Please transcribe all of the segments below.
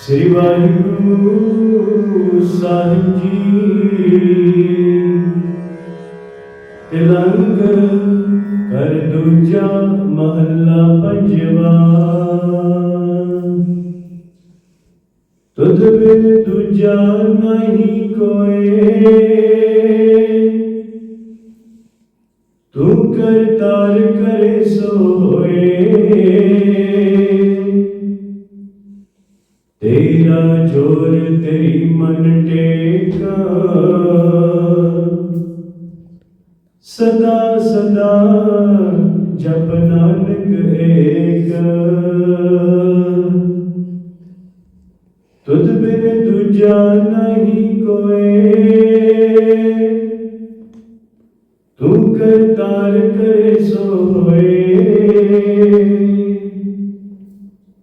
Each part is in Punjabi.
ਸ੍ਰੀ ਵਾਹਿਗੁਰੂ ਸਾਹਿਬ ਜੀ। ਤਿਲੰਗ ਕਰ ਦੂਜਾ ਮਹੱਲਾ ਪੰਜਵਾ। ਤੁਧ ਬਿਨ ਦੂਜਾ ਨਹੀਂ ਕੋਏ। ਤੂੰ ਕਰਤਾਰ ਕਰੇ ਸੋਏ। ਸਦਾ ਸਦਾ ਜਪ ਨਾਨਕ ਏਕ। ਤੁਧ ਬਿਨ ਦੂਜਾ ਨਹੀਂ ਕੋਏ। ਤੂੰ ਕਰਤਾਰ ਕਰੇ ਸੋਏ।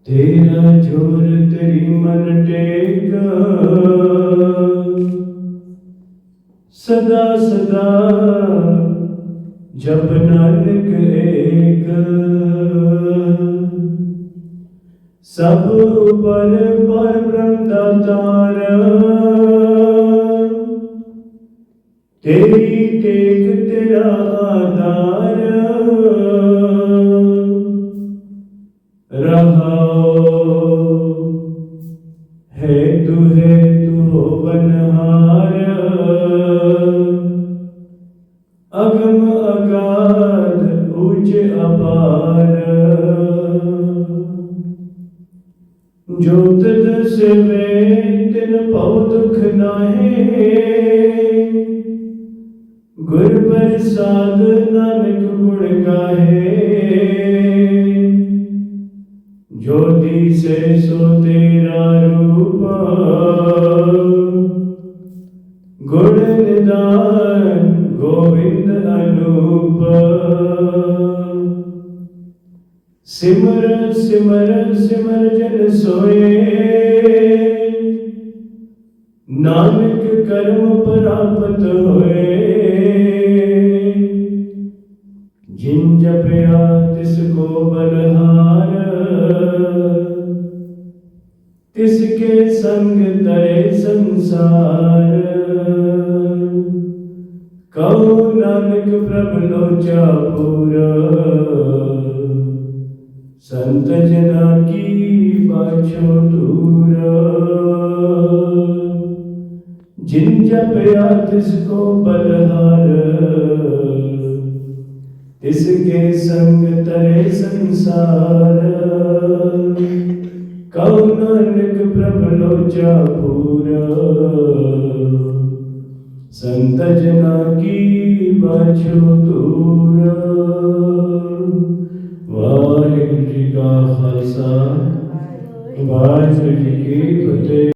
ਤੇਰਾ ਜੋਰ ਤੇਰੀ ਮਨ ਟੇਕ। ਸਦਾ ਸਦਾ ਜਪ ਨਾਨਕ ਏਕ, ਸਭ ਉਪਰ ਪਰ ਬ੍ਰਹਮ ਦਾਤਾਰ ਤੇਰੀ ਟੇਕ ਤੇਰਾ ਆਧਾਰ, ਰਹਾਉ ਹੈ ਤੂ ਹੈ ਤੂ ਬਨਹਾਰ। ਅਗਮ ਅਗਾਧ ਉੱਚ ਅਪਾਰ। ਜੋ ਤਦ ਤਿਨ ਭਉ ਦੁਖ ਨਾਹੀ। ਗੁਰ ਪ੍ਰਸਾਦ ਨਾਨਕ ਗੁਣ ਗਾਹੇ। ਜੋ ਦਿਸੇ ਸੋ ਤੇਰਾ ਗੋਬਿੰਦ ਅਨੂਪ ਸਿਮਰ ਸਿਮਰ ਸਿਮਰ ਜਨ ਸੋਏ ਨਾਨਕ ਕਰਮ ਪ੍ਰਾਪਤ ਹੋਏ ਜਿਨ ਜਪਿਆ ਤਿਸ ਕੋ ਬਲਹਾਰ ਤਿਸ ਕੇ ਸੰਗ ਤਰੇ ਸੰਸਾਰ ਕਉ ਪ੍ਰਭ ਲੋਚਾ ਪੂਰਾ ਸੰਤ ਜਨਾ ਕੀ ਬਾਛੋ ਦੂਰਾ ਜਿਨ ਜਪਿਆ ਤਿਸ ਕੋ ਬਲਹਾਰ ਤਿਸ ਕੇ ਸੰਗ ਤਰੇ ਸੰਸਾਰ ਕਉ ਨਾਨਕ ਪ੍ਰਭ ਸੰਤ ਜਨਾ ਕੀ ਬਾਛੋ ਵਾਹਿਗੁਰੂ ਜੀ ਕਾ ਖਾਲਸਾ। ਵਾਹਿਗੁਰੂ ਜੀ ਕੀ ਫਤਿਹ।